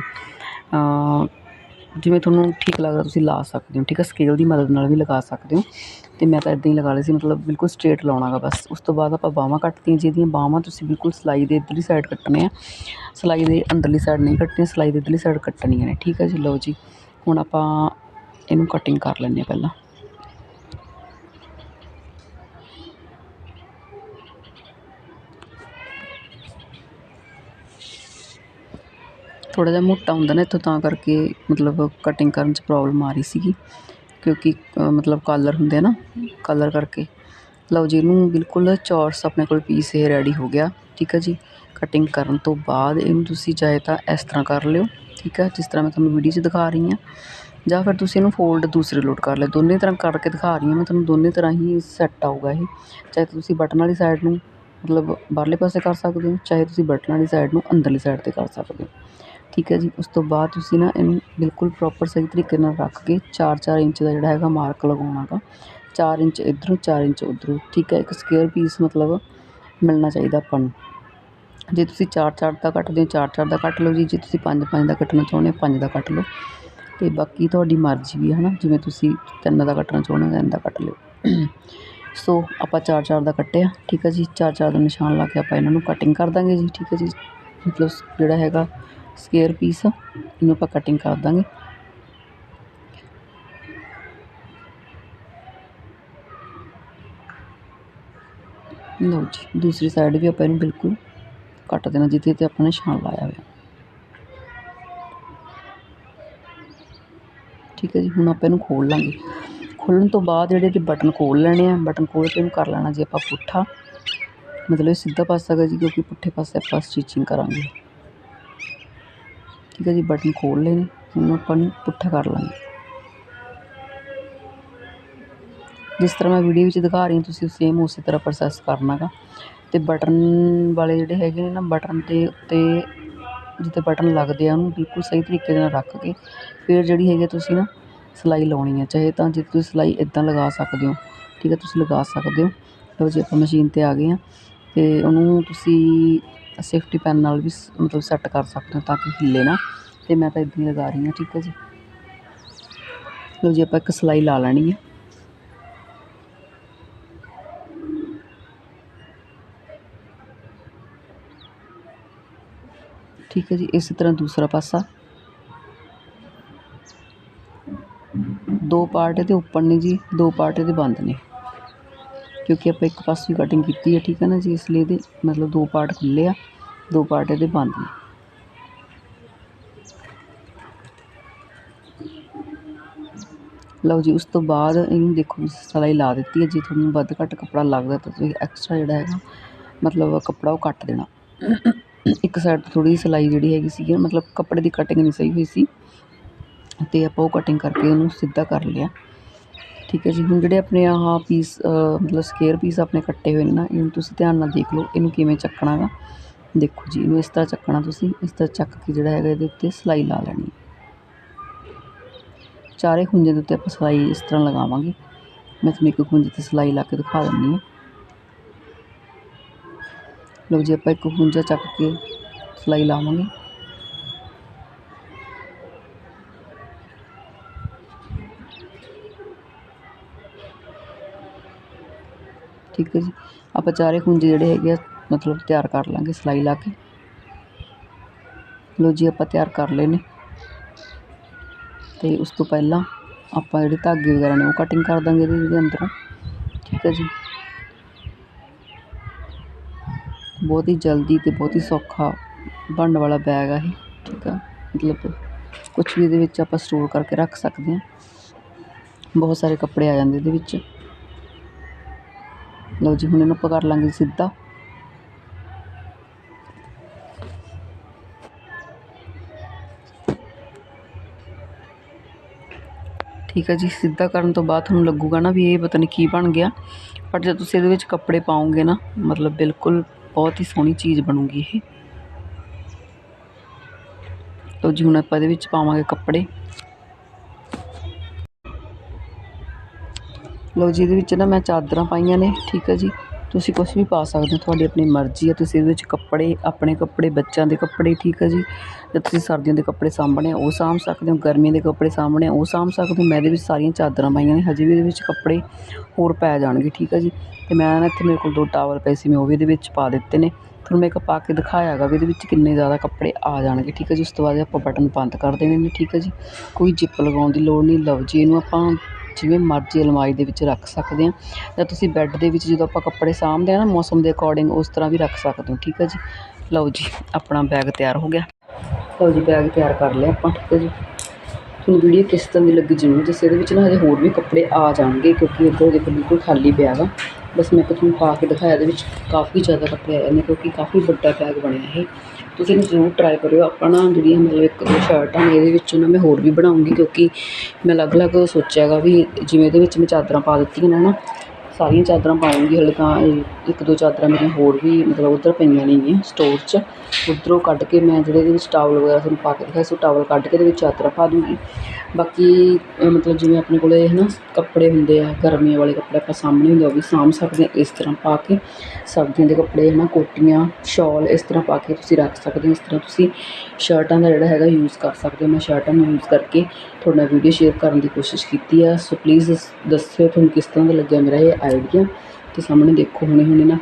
ਜਿਵੇਂ ਤੁਹਾਨੂੰ ਠੀਕ ਲੱਗਦਾ ਤੁਸੀਂ ਲਾ ਸਕਦੇ ਹੋ, ਠੀਕ ਹੈ ਸਕੇਲ ਦੀ ਮਦਦ ਨਾਲ ਵੀ ਲਗਾ ਸਕਦੇ ਹੋ। ਅਤੇ ਮੈਂ ਤਾਂ ਇੱਦਾਂ ਹੀ ਲਗਾ ਲਈ ਸੀ, ਮਤਲਬ ਬਿਲਕੁਲ ਸਟ੍ਰੇਟ ਲਾਉਣਾਗਾ ਬਸ। ਉਸ ਤੋਂ ਬਾਅਦ ਆਪਾਂ ਬਾਹਾਂ ਕੱਟਦੀਆਂ ਜਿਹਦੀਆਂ ਬਾਹਾਂ ਤੁਸੀਂ ਬਿਲਕੁਲ ਸਿਲਾਈ ਦੇ ਇੱਧਰਲੀ ਸਾਈਡ ਕੱਟਣੇ ਆ। ਸਿਲਾਈ ਦੇ ਅੰਦਰਲੀ ਸਾਈਡ ਨਹੀਂ ਕੱਟਣੀ ਸਿਲਾਈ ਦੇ ਇੱਧਰਲੀ ਸਾਈਡ ਕੱਟਣੀਆਂ ਨੇ, ਠੀਕ ਹੈ ਜੀ? ਲਓ ਜੀ, ਹੁਣ ਆਪਾਂ ਇਹਨੂੰ ਕਟਿੰਗ ਕਰ ਲੈਂਦੇ ਹਾਂ ਪਹਿਲਾਂ। ਥੋੜ੍ਹਾ ਜਿਹਾ ਮੋਟਾ ਹੁੰਦਾ ਨਾ ਇੱਥੋਂ ਤਾਂ ਕਰਕੇ ਮਤਲਬ ਕਟਿੰਗ ਕਰਨ 'ਚ ਪ੍ਰੋਬਲਮ ਆ ਰਹੀ ਸੀਗੀ, ਕਿਉਂਕਿ ਮਤਲਬ ਕਾਲਰ ਹੁੰਦੇ ਆ ਨਾ ਕਾਲਰ ਕਰਕੇ। ਲਓ ਜੀ, ਇਹਨੂੰ ਬਿਲਕੁਲ ਚੌਰਸ ਆਪਣੇ ਕੋਲ ਪੀਸ ਇਹ ਰੈਡੀ ਹੋ ਗਿਆ, ਠੀਕ ਹੈ ਜੀ। ਕਟਿੰਗ ਕਰਨ ਤੋਂ ਬਾਅਦ ਇਹਨੂੰ ਤੁਸੀਂ ਚਾਹੇ ਤਾਂ ਇਸ ਤਰ੍ਹਾਂ ਕਰ ਲਿਓ, ਠੀਕ ਹੈ ਜਿਸ ਤਰ੍ਹਾਂ ਮੈਂ ਤੁਹਾਨੂੰ ਵੀਡੀਓ 'ਚ ਦਿਖਾ ਰਹੀ ਹਾਂ। ਜਾਂ ਫਿਰ ਤੁਸੀਂ ਇਹਨੂੰ ਫੋਲਡ ਦੂਸਰੇ ਲੋਟ ਕਰ ਲਿਓ, ਦੋਨੇ ਤਰ੍ਹਾਂ ਕਰਕੇ ਦਿਖਾ ਰਹੀ ਹਾਂ ਮੈਂ ਤੁਹਾਨੂੰ, ਦੋਨੇ ਤਰ੍ਹਾਂ ਹੀ ਸੈੱਟ ਆਊਗਾ ਇਹ। ਚਾਹੇ ਤੁਸੀਂ ਬਟਨ ਵਾਲੀ ਸਾਈਡ ਨੂੰ ਮਤਲਬ ਬਾਹਰਲੇ ਪਾਸੇ ਕਰ ਸਕਦੇ ਹੋ, ਚਾਹੇ ਤੁਸੀਂ ਬਟਨ ਵਾਲੀ ਸਾਈਡ ਨੂੰ ਅੰਦਰਲੀ ਸਾਈਡ 'ਤੇ ਕਰ ਸਕਦੇ ਹੋ। ਠੀਕ ਹੈ ਜੀ, ਉਸ ਤੋਂ ਬਾਅਦ ਤੁਸੀਂ ਨਾ ਇਹਨੂੰ ਬਿਲਕੁਲ ਪ੍ਰੋਪਰ ਸਹੀ ਤਰੀਕੇ ਨਾਲ ਰੱਖ ਕੇ 4-4 ਇੰਚ ਦਾ ਜਿਹੜਾ ਹੈਗਾ ਮਾਰਕ ਲਗਾਉਣਾ ਗਾ ਚਾਰ ਇੰਚ ਇੱਧਰੋਂ, ਚਾਰ ਇੰਚ ਉੱਧਰੋਂ, ਠੀਕ ਹੈ, ਇੱਕ ਸਕੁਅਰ ਪੀਸ ਮਤਲਬ ਮਿਲਣਾ ਚਾਹੀਦਾ ਆਪਾਂ ਨੂੰ। ਜੇ ਤੁਸੀਂ 4-4 ਦਾ ਕੱਟਦੇ ਹੋ 4-4 ਦਾ ਕੱਟ ਲਓ ਜੀ, ਜੇ ਤੁਸੀਂ 5-5 ਦਾ ਕੱਟਣਾ ਚਾਹੁੰਦੇ ਹੋ, ਪੰਜ ਦਾ ਕੱਟ ਲਓ। ਅਤੇ ਬਾਕੀ ਤੁਹਾਡੀ ਮਰਜ਼ੀ ਵੀ ਹੈ ਨਾ ਜਿਵੇਂ ਤੁਸੀਂ ਤਿੰਨ ਦਾ ਕੱਟਣਾ ਚਾਹੁੰਦੇ ਹੋ, ਤਿੰਨ ਦਾ ਕੱਟ ਲਿਓ। ਸੋ ਆਪਾਂ 4-4 ਦਾ ਕੱਟਿਆ, ਠੀਕ ਹੈ ਜੀ 4-4 ਦਾ ਨਿਸ਼ਾਨ ਲਾ ਕੇ ਆਪਾਂ ਇਹਨਾਂ ਨੂੰ ਕਟਿੰਗ ਕਰ ਦਾਂਗੇ ਜੀ, ਠੀਕ ਹੈ ਜੀ। ਮਤਲਬ ਜਿਹੜਾ ਹੈਗਾ ਸਕੁਅਰ ਪੀਸ ਇਹਨੂੰ ਆਪਾਂ ਕਟਿੰਗ ਕਰ ਦਾਂਗੇ ਲਓ ਜੀ ਦੂਸਰੀ ਸਾਈਡ ਵੀ ਆਪਾਂ ਇਹਨੂੰ ਬਿਲਕੁਲ ਕੱਟ ਦੇਣਾ ਜਿੱਥੇ ਤੇ ਆਪਾਂ ਨੇ ਨਿਸ਼ਾਨ ਲਾਇਆ ਹੋਇਆ ਠੀਕ ਹੈ ਜੀ ਹੁਣ ਆਪਾਂ ਇਹਨੂੰ ਖੋਲ ਲਾਂਗੇ ਖੋਲ੍ਹਣ ਤੋਂ ਬਾਅਦ ਜਿਹੜੇ ਇਹਦੇ ਬਟਨ ਖੋਲ ਲੈਣੇ ਆ ਬਟਨ ਖੋਲ ਕੇ ਇਹਨੂੰ ਕਰ ਲੈਣਾ ਜੀ ਆਪਾਂ ਪੁੱਠਾ ਮਤਲਬ ਇਹ ਸਿੱਧਾ ਪਾਸਾ ਹੈਗਾ ਜੀ ਕਿਉਂਕਿ ਪੁੱਠੇ ਪਾਸੇ ਆਪਾਂ ਸਟਿਚਿੰਗ ਕਰਾਂਗੇ ਠੀਕ ਹੈ ਜੀ ਬਟਨ ਖੋਲ ਲਏ ਨੇ, ਹੁਣ ਆਪਾਂ ਨੂੰ ਪੁੱਠਾ ਕਰ ਲਾਂਗੇ। ਜਿਸ ਤਰ੍ਹਾਂ ਮੈਂ ਵੀਡੀਓ ਵਿੱਚ ਦਿਖਾ ਰਹੀ ਹਾਂ, ਤੁਸੀਂ ਸੇਮ ਉਸੇ ਤਰ੍ਹਾਂ ਪ੍ਰੋਸੈਸ ਕਰਨਾ ਗਾ ਅਤੇ ਬਟਨ ਵਾਲੇ ਜਿਹੜੇ ਹੈਗੇ ਨੇ ਨਾ ਬਟਨ ਦੇ ਉੱਤੇ ਜਿੱਥੇ ਬਟਨ ਲੱਗਦੇ ਆ, ਉਹਨੂੰ ਬਿਲਕੁਲ ਸਹੀ ਤਰੀਕੇ ਨਾਲ ਰੱਖ ਕੇ, ਫਿਰ ਜਿਹੜੀ ਹੈਗੀ ਆ ਤੁਸੀਂ ਨਾ ਸਿਲਾਈ ਲਾਉਣੀ ਹੈ ਚਾਹੇ ਤਾਂ ਜੇ ਤੁਸੀਂ ਸਿਲਾਈ ਇੱਦਾਂ ਲਗਾ ਸਕਦੇ ਹੋ, ਠੀਕ ਹੈ ਤੁਸੀਂ ਲਗਾ ਸਕਦੇ ਹੋ। ਲਓ ਜੀ, ਆਪਾਂ ਮਸ਼ੀਨ 'ਤੇ ਆ ਗਏ ਹਾਂ ਅਤੇ ਉਹਨੂੰ ਤੁਸੀਂ ਸੇਫਟੀ ਪੈਨ ਨਾਲ ਵੀ ਸ- ਮਤਲਬ ਸੈੱਟ ਕਰ ਸਕਦੇ ਹੋ ਤਾਂ ਕਿ ਹਿੱਲੇ ਨਾ। ਅਤੇ ਮੈਂ ਤਾਂ ਇੱਦਾਂ ਹੀ ਲਗਾ ਰਹੀ ਹਾਂ, ਠੀਕ ਹੈ ਜੀ। ਲਓ ਜੀ, ਆਪਾਂ ਇੱਕ ਸਿਲਾਈ ਲਾ ਲੈਣੀ ਹੈ। ਠੀਕ ਹੈ ਜੀ, ਇਸੇ ਤਰ੍ਹਾਂ ਦੂਸਰਾ ਪਾਸਾ। ਦੋ ਪਾਰਟ ਇਹਦੇ ਉੱਪਰ ਨੇ ਜੀ, ਦੋ ਪਾਰਟ ਇਹਦੇ ਬੰਦ ਨੇ। ਕਿਉਂਕਿ ਆਪਾਂ ਇੱਕ ਪਾਸੇ ਕਟਿੰਗ ਕੀਤੀ ਹੈ, ਠੀਕ ਹੈ ਨਾ ਜੀ? ਇਸ ਲਈ ਇਹਦੇ ਮਤਲਬ ਦੋ ਪਾਰਟ ਖੁੱਲੇ ਆ, ਦੋ ਪਾਰਟ ਇਹਦੇ ਬੰਦ ਨੇ। ਲਓ ਜੀ, ਉਸ ਤੋਂ ਬਾਅਦ ਇਹਨੂੰ ਦੇਖੋ ਜੀ ਸਿਲਾਈ ਲਾ ਦਿੱਤੀ ਹੈ। ਜੇ ਤੁਹਾਨੂੰ ਵੱਧ ਘੱਟ ਕੱਪੜਾ ਲੱਗਦਾ ਤਾਂ ਤੁਸੀਂ ਐਕਸਟਰਾ ਜਿਹੜਾ ਹੈਗਾ, ਮਤਲਬ ਕੱਪੜਾ ਉਹ ਕੱਟ ਦੇਣਾ। ਇੱਕ ਸਾਈਡ ਤੋਂ ਥੋੜ੍ਹੀ ਸਿਲਾਈ ਜਿਹੜੀ ਹੈਗੀ ਸੀਗੀ, ਮਤਲਬ ਕੱਪੜੇ ਦੀ ਕਟਿੰਗ ਨਹੀਂ ਸਹੀ ਹੋਈ ਸੀ। ਅਤੇ ਆਪਾਂ ਉਹ ਕਟਿੰਗ ਕਰਕੇ ਉਹਨੂੰ ਸਿੱਧਾ ਕਰ ਲਿਆ। ਠੀਕ ਹੈ ਜੀ, ਹੁਣ ਜਿਹੜੇ ਆਪਣੇ ਆਹ ਪੀਸ ਮਤਲਬ ਸਕੁਅਰ ਪੀਸ ਆਪਣੇ ਕੱਟੇ ਹੋਏ ਨੇ ਨਾ, ਇਹਨੂੰ ਤੁਸੀਂ ਧਿਆਨ ਨਾਲ ਦੇਖ ਲਓ, ਇਹਨੂੰ ਕਿਵੇਂ ਚੱਕਣਾ ਗਾ। ਦੇਖੋ ਜੀ, ਇਹਨੂੰ ਇਸ ਤਰ੍ਹਾਂ ਚੱਕਣਾ ਤੁਸੀਂ, ਇਸ ਤਰ੍ਹਾਂ ਚੱਕ ਕੇ ਜਿਹੜਾ ਹੈਗਾ ਇਹਦੇ ਉੱਤੇ ਸਿਲਾਈ ਲਾ ਲੈਣੀ ਹੈ। ਚਾਰੇ ਖੁੰਝੇ ਦੇ ਉੱਤੇ ਆਪਾਂ ਸਿਲਾਈ ਇਸ ਤਰ੍ਹਾਂ ਲਗਾਵਾਂਗੇ। ਮੈਂ ਤੁਹਾਨੂੰ ਇੱਕ ਖੁੰਝੇ 'ਤੇ ਸਿਲਾਈ ਲਾ ਕੇ ਦਿਖਾ ਦਿੰਦੀ ਹਾਂ। ਲਓ ਜੀ, ਆਪਾਂ ਇੱਕ ਖੁੰਝਾ ਚੱਕ ਕੇ ਸਿਲਾਈ ਲਾਵਾਂਗੇ। ਠੀਕ ਹੈ ਜੀ। ਆਪਾਂ ਚਾਰੇ ਖੁੰਝੇ ਜਿਹੜੇ ਹੈਗੇ ਆ, ਮਤਲਬ ਤਿਆਰ ਕਰ ਲਾਂਗੇ ਸਿਲਾਈ ਲਾ ਕੇ। ਲੋ ਜੀ, ਆਪਾਂ ਤਿਆਰ ਕਰ ਲਏ ਨੇ। ਅਤੇ ਉਸ ਤੋਂ ਪਹਿਲਾਂ ਆਪਾਂ ਜਿਹੜੇ ਧਾਗੇ ਵਗੈਰਾ ਨੇ ਉਹ ਕਟਿੰਗ ਕਰ ਦਾਂਗੇ ਇਹਦੇ ਇਹਦੇ ਅੰਦਰੋਂ। ਠੀਕ ਹੈ ਜੀ। ਬਹੁਤ ਹੀ ਜਲਦੀ ਅਤੇ ਬਹੁਤ ਹੀ ਸੌਖਾ ਬਣਨ ਵਾਲਾ ਬੈਗ ਆ ਇਹ। ਠੀਕ ਆ। ਮਤਲਬ ਕੁਛ ਵੀ ਇਹਦੇ ਵਿੱਚ ਆਪਾਂ ਸਟੋਰ ਕਰਕੇ ਰੱਖ ਸਕਦੇ ਹਾਂ। ਬਹੁਤ ਸਾਰੇ ਕੱਪੜੇ ਆ ਜਾਂਦੇ ਇਹਦੇ ਵਿੱਚ। ਲਓ ਜੀ, ਹੁਣ ਇਹਨੂੰ ਆਪਾਂ ਕਰ ਲਾਂਗੇ ਸਿੱਧਾ। ਠੀਕ ਹੈ ਜੀ, ਸਿੱਧਾ ਕਰਨ ਤੋਂ ਬਾਅਦ ਤੁਹਾਨੂੰ ਲੱਗੂਗਾ ਨਾ ਵੀ ਇਹ ਪਤਾ ਨਹੀਂ ਕੀ ਬਣ ਗਿਆ। ਪਰ ਜਦ ਤੁਸੀਂ ਇਹਦੇ ਵਿੱਚ ਕੱਪੜੇ ਪਾਓਗੇ ਨਾ, ਮਤਲਬ ਬਿਲਕੁਲ ਬਹੁਤ ਹੀ ਸੋਹਣੀ ਚੀਜ਼ ਬਣੂਗੀ ਇਹ। ਲਓ ਜੀ, ਹੁਣ ਆਪਾਂ ਇਹਦੇ ਵਿੱਚ ਪਾਵਾਂਗੇ ਕੱਪੜੇ। ਲਓ ਜੀ, ਇਹਦੇ ਵਿੱਚ ਨਾ ਮੈਂ ਚਾਦਰਾਂ ਪਾਈਆਂ ਨੇ, ਠੀਕ ਹੈ ਜੀ। ਤੁਸੀਂ ਕੁਝ ਵੀ ਪਾ ਸਕਦੇ ਹੋ, ਤੁਹਾਡੀ ਆਪਣੀ ਮਰਜ਼ੀ ਹੈ ਤੁਸੀਂ ਇਹਦੇ ਵਿੱਚ ਕੱਪੜੇ, ਆਪਣੇ ਕੱਪੜੇ, ਬੱਚਿਆਂ ਦੇ ਕੱਪੜੇ, ਠੀਕ ਹੈ ਜੀ। ਜੇ ਤੁਸੀਂ ਸਰਦੀਆਂ ਦੇ ਕੱਪੜੇ ਸਾਂਭਣੇ ਆ, ਉਹ ਸਾਂਭ ਸਕਦੇ ਹੋ। ਗਰਮੀਆਂ ਦੇ ਕੱਪੜੇ ਸਾਂਭਣੇ ਆ, ਉਹ ਸਾਂਭ ਸਕਦੇ ਹੋ। ਮੈਂ ਇਹਦੇ ਵਿੱਚ ਸਾਰੀਆਂ ਚਾਦਰਾਂ ਪਾਈਆਂ ਨੇ, ਹਜੇ ਵੀ ਇਹਦੇ ਵਿੱਚ ਕੱਪੜੇ ਹੋਰ ਪੈ ਜਾਣਗੇ, ਠੀਕ ਹੈ ਜੀ। ਅਤੇ ਮੈਂ ਨਾ ਇੱਥੇ ਮੇਰੇ ਕੋਲ ਦੋ ਟਾਵਲ ਪਏ ਸੀ, ਮੈਂ ਉਹ ਵੀ ਇਹਦੇ ਵਿੱਚ ਪਾ ਦਿੱਤੇ ਨੇ। ਤੁਹਾਨੂੰ ਮੈਂ ਇੱਕ ਪਾ ਕੇ ਦਿਖਾਇਆ ਹੈਗਾ ਵੀ ਇਹਦੇ ਵਿੱਚ ਕਿੰਨੇ ਜ਼ਿਆਦਾ ਕੱਪੜੇ ਆ ਜਾਣਗੇ, ਠੀਕ ਹੈ ਜੀ। ਉਸ ਤੋਂ ਬਾਅਦ ਆਪਾਂ ਬਟਨ ਬੰਦ ਕਰ ਦੇਣੇ ਨੇ, ਠੀਕ ਹੈ ਜੀ। ਕੋਈ ਜਿੱਪ ਲਗਾਉਣ ਦੀ ਲੋੜ ਨਹੀਂ, ਲਓ ਜੀ, ਇਹਨੂੰ ਆਪਾਂ ਜਿਵੇਂ ਮਰਜ਼ੀ ਅਲਮਾਰੀ ਦੇ ਵਿੱਚ ਰੱਖ ਸਕਦੇ ਹਾਂ ਜਾਂ ਤੁਸੀਂ ਬੈੱਡ ਦੇ ਵਿੱਚ ਜਦੋਂ ਆਪਾਂ ਕੱਪੜੇ ਸਾਂਭਦੇ ਹਾਂ ਨਾ, ਮੌਸਮ ਦੇ ਅਕੋਰਡਿੰਗ ਉਸ ਤਰ੍ਹਾਂ ਵੀ ਰੱਖ ਸਕਦੇ ਹੋ, ਠੀਕ ਹੈ ਜੀ? ਲਓ ਜੀ, ਆਪਣਾ ਬੈਗ ਤਿਆਰ ਹੋ ਗਿਆ। ਲਓ ਜੀ ਬੈਗ ਤਿਆਰ ਕਰ ਲਿਆ ਆਪਾਂ, ਠੀਕ ਹੈ ਜੀ? ਤੁਹਾਨੂੰ ਵੀਡੀਓ ਕਿਸ ਤਰ੍ਹਾਂ ਦੀ ਲੱਗੀ ਜ਼ਰੂਰ ਦੱਸਿਓ, ਇਹਦੇ ਵਿੱਚ ਨਾ ਹਜੇ ਹੋਰ ਵੀ ਕੱਪੜੇ ਆ ਜਾਣਗੇ ਕਿਉਂਕਿ ਇੱਧਰ ਦੇਖੋ ਬਿਲਕੁਲ ਖਾਲੀ ਪਿਆ ਵਾ। ਬਸ ਮੈਂ ਤੁਹਾਨੂੰ ਪਾ ਕੇ ਦਿਖਾਇਆ, ਇਹਦੇ ਵਿੱਚ ਕਾਫੀ ਜ਼ਿਆਦਾ ਕੱਪੜੇ ਆਏ ਨੇ ਕਿਉਂਕਿ ਕਾਫੀ ਵੱਡਾ ਬੈਗ ਬਣਿਆ ਇਹ। ਤੁਸੀਂ ਜ਼ਰੂਰ ਟਰਾਈ ਕਰਿਓ। ਆਪਾਂ ਨਾ ਜਿਹੜੀਆਂ ਮਤਲਬ ਇੱਕ ਦੋ ਸ਼ਰਟਾਂ ਨੇ, ਇਹਦੇ ਵਿੱਚੋਂ ਨਾ ਮੈਂ ਹੋਰ ਵੀ ਬਣਾਉਂਗੀ ਕਿਉਂਕਿ ਮੈਂ ਅਲੱਗ-ਅਲੱਗ ਸੋਚਿਆ ਗਾ ਵੀ ਜਿਵੇਂ ਇਹਦੇ ਵਿੱਚ ਮੈਂ ਚਾਦਰਾਂ ਪਾ ਦਿੱਤੀਆਂ ਨੇ ਨਾ ਸਾਰੀਆਂ ਚਾਦਰਾਂ ਪਾਉਂਗੀ ਹਲੇ ਤਾਂ ਇਹ ਇੱਕ ਦੋ ਚਾਦਰਾਂ ਮੇਰੀਆਂ ਹੋਰ ਵੀ ਮਤਲਬ ਉੱਧਰ ਪਈਆਂ ਨੇਗੀਆਂ ਸਟੋਰ 'ਚ। ਉੱਧਰੋਂ ਕੱਢ ਕੇ ਮੈਂ ਜਿਹੜੇ ਇਹਦੇ ਵਿੱਚ ਟਾਵਲ ਵਗੈਰਾ ਤੁਹਾਨੂੰ ਪਾ ਕੇ ਦਿਖਾਇਆ, ਸੀ ਉਹ ਟਾਵਲ ਕੱਢ ਕੇ ਇਹਦੇ ਵਿੱਚ ਚਾਦਰਾਂ ਪਾ ਦੂੰਗੀ। ਬਾਕੀ ਮਤਲਬ ਜਿਵੇਂ ਆਪਣੇ ਕੋਲ ਹੈ ਨਾ ਕੱਪੜੇ ਹੁੰਦੇ ਆ, ਗਰਮੀਆਂ ਵਾਲੇ ਕੱਪੜੇ ਆਪਾਂ ਸਾਹਮਣੇ ਹੁੰਦੇ ਆ, ਉਹ ਵੀ ਸਾਂਭ ਸਕਦੇ ਹਾਂ ਇਸ ਤਰ੍ਹਾਂ ਪਾ ਕੇ। ਸਰਦੀਆਂ ਦੇ ਕੱਪੜੇ ਹੈ ਨਾ ਕੋਟੀਆਂ, ਸ਼ਾਲ ਇਸ ਤਰ੍ਹਾਂ ਪਾ ਕੇ ਤੁਸੀਂ ਰੱਖ ਸਕਦੇ ਹੋ, ਇਸ ਤਰ੍ਹਾਂ ਤੁਸੀਂ ਸ਼ਰਟਾਂ ਦਾ ਜਿਹੜਾ ਹੈਗਾ ਯੂਜ਼ ਕਰ ਸਕਦੇ ਹੋ। ਮੈਂ ਸ਼ਰਟਾਂ ਨੂੰ ਯੂਜ਼ ਕਰਕੇ ਤੁਹਾਡੇ ਨਾਲ ਵੀਡੀਓ ਸ਼ੇਅਰ ਕਰਨ ਦੀ ਕੋਸ਼ਿਸ਼ ਕੀਤੀ ਆ। ਸੋ ਪਲੀਜ਼ ਦੱਸਿਓ ਤੁਹਾਨੂੰ ਕਿਸ ਤਰ੍ਹਾਂ ਦਾ ਲੱਗਿਆ ਮੇਰਾ ਇਹ ਆਈਡੀਆ ਤੇ ਸਾਹਮਣੇ ਦੇਖੋ ਹੁਣੇ ਹੁਣੇ ਨਾ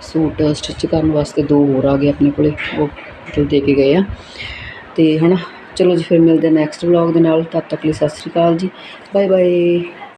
ਸੂਟ ਸਟਿਚ ਕਰਨ ਵਾਸਤੇ ਦੋ ਹੋਰ ਆ ਗਏ ਆਪਣੇ ਕੋਲੇ, ਉਹ ਮਤਲਬ ਦੇ ਕੇ ਗਏ ਆ। ਤੇ ਹਨਾ, ਚਲੋ ਜੀ, ਫਿਰ ਮਿਲਦੇ ਨੈਕਸਟ ਵਲੌਗ ਦੇ ਨਾਲ। ਤਦ ਤੱਕ ਲਈ ਸਤਿ ਸ਼੍ਰੀ ਅਕਾਲ ਜੀ। Bye bye